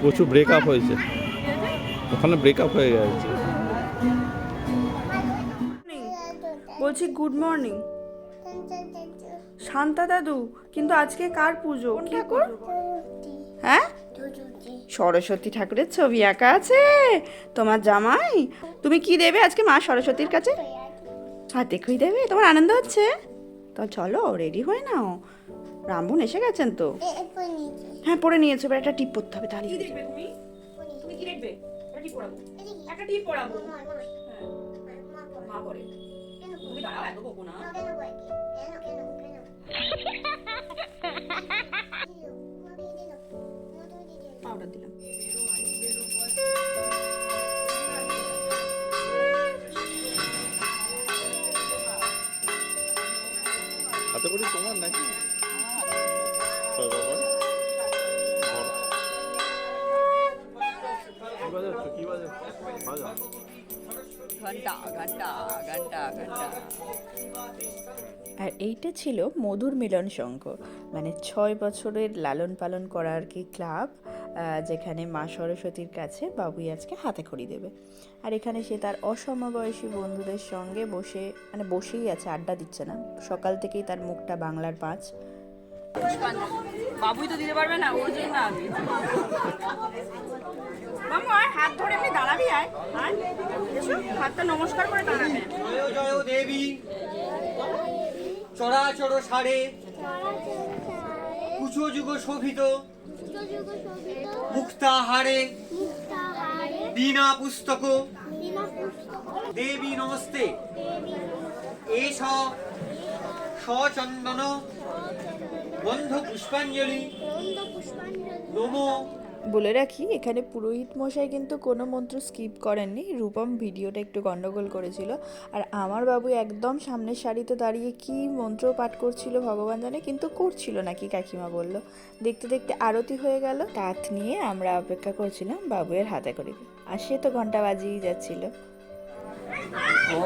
প্রচুর ব্রেকআপ হয়েছে? ওখানে ব্রেকআপ হয়ে গেছে। বলছি গুড মর্নিং শান্তা দাদু কিন্তু আজকে কার পুজো? কি হ্যাঁ? সরস্বতী ঠাকুরের ছবি আঁকা আছে? তোমার জামাই? তুমি কি দেবে আজকে মা সরস্বতীর কাছে? হাতে খুই দেবে। তোমার আনন্দ হচ্ছে? তো চলো রেডি হয়ে নাও। রামবন এসে গেছেন তো হ্যাঁ পরে নিয়েছো এবার একটা টিপ পড়তে হবে তাহলে দেখবে তুমি তুমি কি দেখবে একটা টিপ পরাবো একটা টিপ পরাবো মা পরে তুমি দাঁড়াও এত বকো না পাউডার দিলাম হাতে করে তোমার নাকি আর এইটা ছিল মধুর মিলন সংঘ মানে ছয় বছরের লালন পালন করার কি ক্লাব যেখানে মা সরস্বতীর কাছে বাবুই আজকে হাতে খড়ি দেবে। আর এখানে সে তার অসমবয়সী বন্ধুদের সঙ্গে বসে মানে বসেই আছে, আড্ডা দিচ্ছে না। সকাল থেকেই তার মুখটা বাংলার পাঁচ। বাবুই তো দিতে পারবে না ওর জন্য আমি মামু আয় হাত ধরে এমনি দাঁড়াবি, আয় আয়। হাতটা নমস্কার করে দাঁড়াবে। জয় জয় দেবী। চরাচর সারে। কুচো যুগ শোভিত। মুক্তাহারে বীণা পুস্তক। দেবী নমস্তে। এষ সচন্দন বন্ধ পুষ্পাঞ্জলি। নমো বলে রাখি এখানে পুরোহিত মশাই কিন্তু কোনো মন্ত্র স্কিপ করেননি। রূপম ভিডিওটা একটু গন্ডগোল করেছিল। আর আমার বাবু একদম সামনের সারিতে দাঁড়িয়ে কি মন্ত্র পাঠ করছিল ভগবান জানে কিন্তু করছিল নাকি কাকিমা বলল। দেখতে দেখতে আরতি হয়ে গেল। তাঁত নিয়ে আমরা অপেক্ষা করছিলাম বাবুয়ের হাতে করে। আর সে তো ঘণ্টা বাজিয়েই যাচ্ছিল। ও।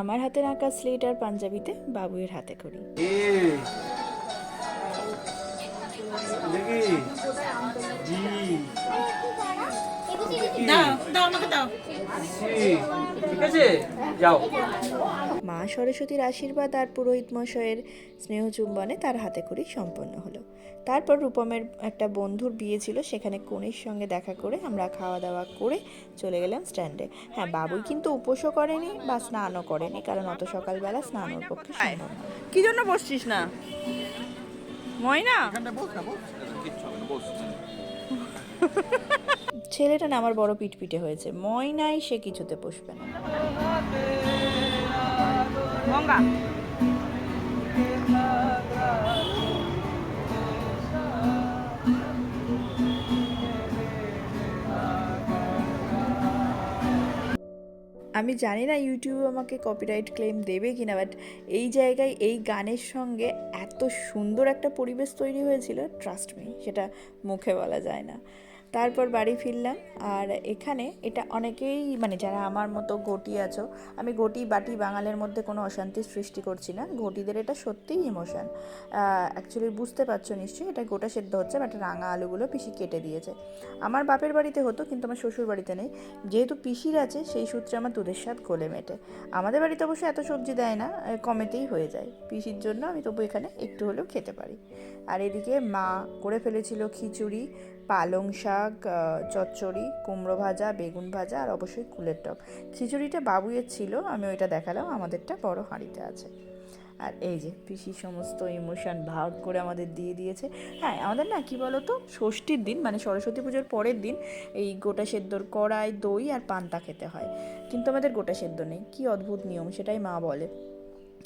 আমার হাতে আঁকা স্লেট আর পাঞ্জাবিতে বাবুয়ের হাতে করি। দেখি। দাও দাও আমাকে দাও। ঠিক আছে যাও। মা সরস্বতীর আশীর্বাদ আর পুরোহিত মশাইয়ের স্নেহ চুম্বনে তার হাতে করেই সম্পন্ন হলো। তারপর রূপমের একটা বন্ধুর বিয়ে ছিল সেখানে কনের সঙ্গে দেখা করে আমরা খাওয়া দাওয়া করে চলে গেলাম স্ট্যান্ডে। হ্যাঁ বাবুই কিন্তু উপোসও করেনি বা স্নানও করেনি কারণ অত সকালবেলা স্নান ওর পক্ষে সম্ভব কি জন্য বসছিস না? ময়না? ছেলেটা না আমার বড় পিটপিটে হয়েছে। ময়নাই সে কিছুতে বসবে না। আমি জানি না ইউটিউব আমাকে কপিরাইট ক্লেম দেবে কিনা বাট এই জায়গায় এই গানের সঙ্গে এত সুন্দর একটা পরিবেশ তৈরি হয়েছিল ট্রাস্ট মি সেটা মুখে বলা যায় না। তারপর বাড়ি ফিরলাম। আর এখানে এটা অনেকেই মানে যারা আমার মতো ঘটি আছো, আমি ঘটি বাটি বাঙালের মধ্যে কোনো অশান্তির সৃষ্টি করছি না। ঘটিদের এটা সত্যিই ইমোশন। অ্যাকচুয়ালি বুঝতে পারছ নিশ্চয়ই, এটা গোটা সেদ্ধ হচ্ছে, বাট রাঙা আলুগুলো পিসি কেটে দিয়েছে। আমার বাপের বাড়িতে হতো, কিন্তু আমার শ্বশুর বাড়িতে নেই। যেহেতু পিসির আছে, সেই সূত্রে আমার দুধের স্বাদ গলে মেটে। আমাদের বাড়িতে অবশ্য এত সবজি দেয় না কমেতেই হয়ে যায়। পিসির জন্য আমি তবু এখানে একটু হলেও খেতে পারি। আর এদিকে মা করে ফেলেছিল খিচুড়ি পালং শাক চচ্চড়ি, কুমড়ো ভাজা, বেগুন ভাজা আর অবশ্যই কুলের টক। খিচুড়িটা বাবুয়ের ছিল, আমি ওইটা দেখালাম, আমাদেরটা বড় হাঁড়িতে আছে। আর এই যে পিসি সমস্ত ইমোশন ভাগ করে আমাদের দিয়ে দিয়েছে। হ্যাঁ আমাদের না, কি বলতো, ষষ্ঠীর দিন মানে সরস্বতী পুজোর পরের দিন এই গোটা সেদ্ধর কড়াই, দই আর পান্তা খেতে হয়। কিন্তু আমাদের গোটা সেদ্ধ নেই, কি অদ্ভুত নিয়ম, সেটাই মা বলে।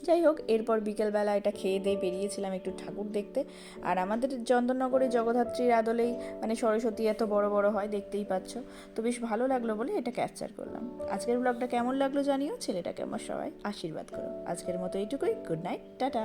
যাই হোক, এরপর বিকেলবেলা এটা খেয়ে দিয়ে বেরিয়েছিলাম একটু ঠাকুর দেখতে। আর আমাদের চন্দননগরে জগদ্ধাত্রীর আদলেই মানে সরস্বতী এত বড় বড় হয়, দেখতেই পাচ্ছ। তো বেশ ভালো লাগল বলে এটা ক্যাপচার করলাম। আজকের ব্লগটা কেমন লাগল জানিও, ছেলেটাকে আমার সবাই আশীর্বাদ করো আজকের মতো এইটুকুই গুড নাইট টাটা।